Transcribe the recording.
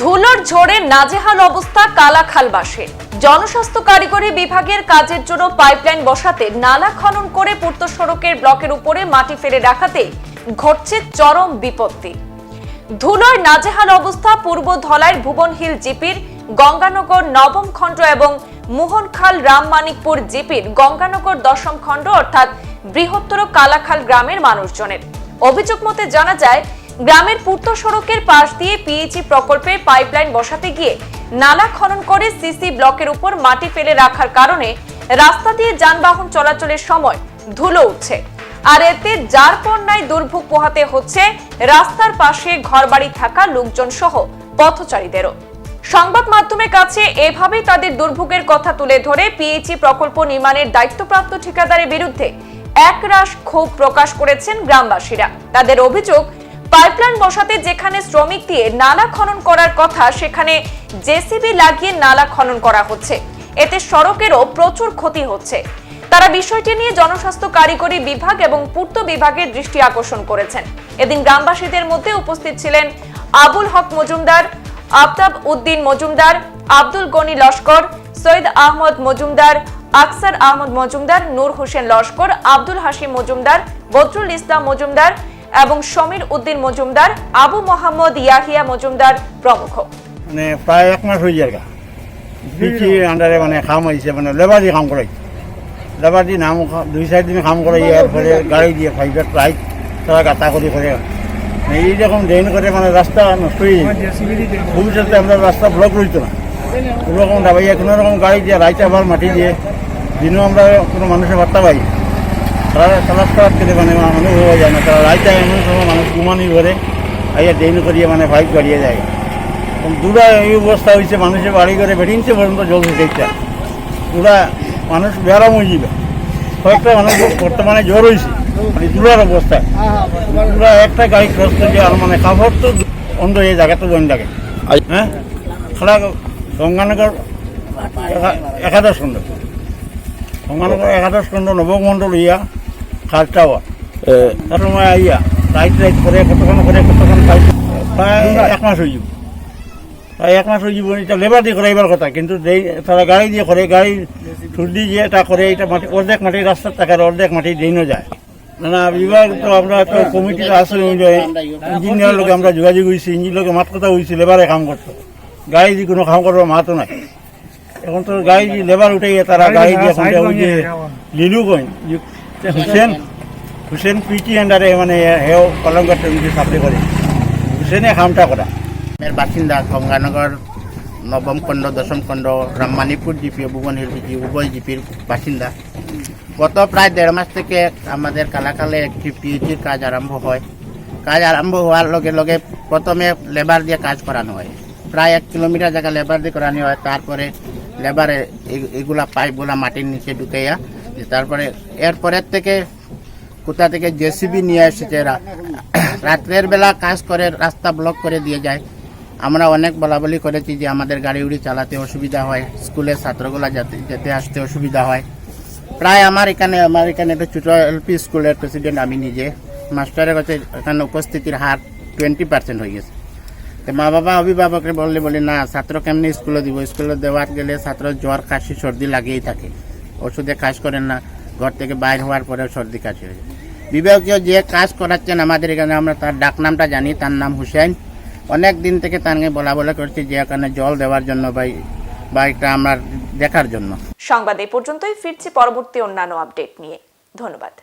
ঝড়ে নাজেহাল অবস্থা কালাখালবাসে। জনস্বাস্থ্য কারিগরি বিভাগের কাজের জন্য পাইপলাইন বসাতে নালা খনন করে পূর্ত সড়কের ব্লকের উপরে মাটি ফেলে রাখাতে ঘটছে চরম বিপত্তি। ধুলোয় নাজেহাল অবস্থা পূর্ব ধলাইয়ের ভুবন হিল জিপির, গঙ্গানগর নবম খণ্ড এবং মোহনখাল রামমানিকপুর জিপির, গঙ্গানগর দশম খণ্ড অর্থাৎ বৃহত্তর কালাখাল গ্রামের মানুষজনের। অভিযোগ মতে জানা যায় গ্রামের পূর্ত সড়কের পাশ দিয়ে পিএইচই প্রকল্পের পাইপলাইন বসাতে গিয়ে নালা খনন করে সিসি ব্লকের উপর মাটি ফেলে রাখার কারণে রাস্তা দিয়ে যানবাহন চলাচলের সময় ধুলো উঠছে। আর এতে যার পণ্যায় দুর্ভোগ পোহাতে হচ্ছে, রাস্তার পাশে ঘরবাড়ি থাকা লোকজন সহ পথচারীদেরও। সংবাদ মাধ্যমের কাছে এভাবেই তাদের দুর্ভোগের কথা তুলে ধরে পিএইচই প্রকল্প নির্মাণের দায়িত্বপ্রাপ্ত ঠিকাদারের বিরুদ্ধে একরাশ ক্ষোভ প্রকাশ করেছেন গ্রামবাসীরা। তাদের অভিযোগ পাইপলাইন বসাতে যেখানে শ্রমিক দিয়ে নালা খনন করার কথা, সেখানে জেসিবি লাগিয়ে নালা খনন করা হচ্ছে। এতে সড়কেরও প্রচুর ক্ষতি হচ্ছে। তারা বিষয়টি নিয়ে জনস্বাস্থ্য কারিগরি বিভাগ এবং পূর্ত বিভাগের দৃষ্টি আকর্ষণ করেছেন। এদিন গ্রামবাসীদের মধ্যে উপস্থিত ছিলেন আবুল হক মজুমদার, আফতাব উদ্দিন মজুমদার, আব্দুল গনি লস্কর, সৈয়দ আহমদ মজুমদার, আকসার আহমদ মজুমদার, নূর হোসেন লস্কর, আব্দুল হাসিম মজুমদার, বদরুল ইসলাম মজুমদার এবং সমীর উদ্দিন মজুমদার আবু মোহাম্মদ ইয়াহিয়া মজুমদার প্রমুখ। মানে প্রায় এক মাস হয়ে যায় পিচি আন্ডারে মানে কাম হয়েছে মানে লেবার দিয়ে কাম করাই। লেবার দিয়ে নাম দুই চার দিন কাম করাই এরপরে গাড়ি দিয়ে ফাইভের প্রাইস তারা গাতা করে করে। মানে এইরকম ড্রেন করে মানে রাস্তা নষ্ট হয়ে যায় ভবিষ্যতে আমরা রাস্তা ব্লক রইতো না। কোনোরকম দাবাইয়া কোনো রকম গাড়ি দিয়ে রাইতে আবার মাটি দিয়ে। দিনও আমরা কোনো মানুষের বার্তা পাই তারা তালাশ করার থেকে মানে মানুষ হয়ে যায় না। তারা রাইতে এমন সময় মানুষ ঘুমানি ঘরে আইয়া ড্রেন করিয়ে মানে বাইক বাড়িয়ে যায়। দূরা এই অবস্থা হয়েছে মানুষের বাড়ি করে বেরিয়েছে পর্যন্ত জল ঢুকেছে পুরা মানুষ বেড়াম হয়ে যাবে কয়েকটা মানুষ বর্তমানে জ্বর হয়েছে মানে দূরার অবস্থা। পুরা একটা গাড়ি ক্রস করছে আর মানে কাপড় তো অন্ধ এই জায়গাটা বন্ধ লাগে। হ্যাঁ? খেলা গঙ্গানগর একা- একাদশ খণ্ড। গঙ্গানগর একাদশ খণ্ড নবমণ্ডল ইয়া খাল টাওয়ার তার আইয়া রাইট রাইট করে কতক্ষণ করে কতক্ষণ প্রায় এক মাস হয়ে যাব প্রায় এক মাস হয়ে যাব এটা লেবার দিয়ে করাইবার কথা কিন্তু তারা গাড়ি দিয়ে করে গাড়ি ঠুর দিয়ে এটা করে এটা মাটি অর্ধেক মাটি রাস্তার টাকার অর্ধেক মাটি দিনও যায়। না বিভাগ তো আমরা তো কমিটিতে আসলে ইঞ্জিনিয়ার লোক আমরা যোগাযোগ হয়েছি ইঞ্জিনিয়ার লোকে মাত কথা হয়েছে লেবারে কাম করতো। গাড়ি দিয়ে কোনো কাম করবার মাতও নাই। এখন তো গাড়ি দিয়ে লেবার উঠে তারা গাড়ি দিয়ে লিলু কই হুসেন হুসেন পিটি আন্ডারে মানে হেও কলঙ্কার ট্রেনকে সাপ্লাই করে। হুসেনে কামটা করা। এর বাসিন্দা গঙ্গানগর, নবম খণ্ড, দশম খণ্ড Rammanipur GP Bhuban hill GP উভয় জিপির বাসিন্দা। গত প্রায় দেড় মাস থেকে আমাদের কালাকালে একটি পিএইচির কাজ আরম্ভ হয়। কাজ আরম্ভ হওয়ার লগে লগে প্রথমে লেবার দিয়ে কাজ করানো হয়। প্রায় এক কিলোমিটার জায়গা লেবার দিয়ে করানো হয়। তারপরে লেবারে এগুলা পাইপগুলা মাটির নিচে ঢুকাইয়া তারপরে এরপরের থেকে কোথা থেকে জেসিবি নিয়ে এসেছে রাত্রের বেলা কাজ করে, রাস্তা ব্লক করে দিয়ে যায়। আমরা অনেক বলা বলি করেছি যে আমাদের গাড়ি উড়ি চালাতে অসুবিধা হয় স্কুলের ছাত্রগুলা যেতে যেতে আসতে অসুবিধা হয়। প্রায় আমার এখানে আমার এখানে একটা ছোটো এলপি স্কুলের প্রেসিডেন্ট আমি নিজে। মাস্টারের কাছে এখানে উপস্থিতির হার টোয়েন্টি পার্সেন্ট হয়ে গেছে। তো মা বাবা অভিভাবকরে বললে বলি, না, ছাত্র কেমনি স্কুলে দিব? স্কুলে দেওয়ার গেলে ছাত্র জ্বর, কাশি, সর্দি লাগিয়েই থাকে। ওষুধে কাজ করেন না, ঘর থেকে বাইর হওয়ার পরে সর্দি কাশি হয়ে যায় বিভাগীয় যে কাজ করাচ্ছেন আমাদের এখানে, আমরা তার ডাকনামটা জানি, তার নাম হুসেন। অনেক দিন থেকে তাকে বলা বলা করছি যে এখানে জল দেওয়ার জন্য ভাই বা এটা আমার দেখার জন্য। সংবাদ এ পর্যন্তই, ফিরছি পরবর্তী অন্যান্য আপডেট নিয়ে। ধন্যবাদ।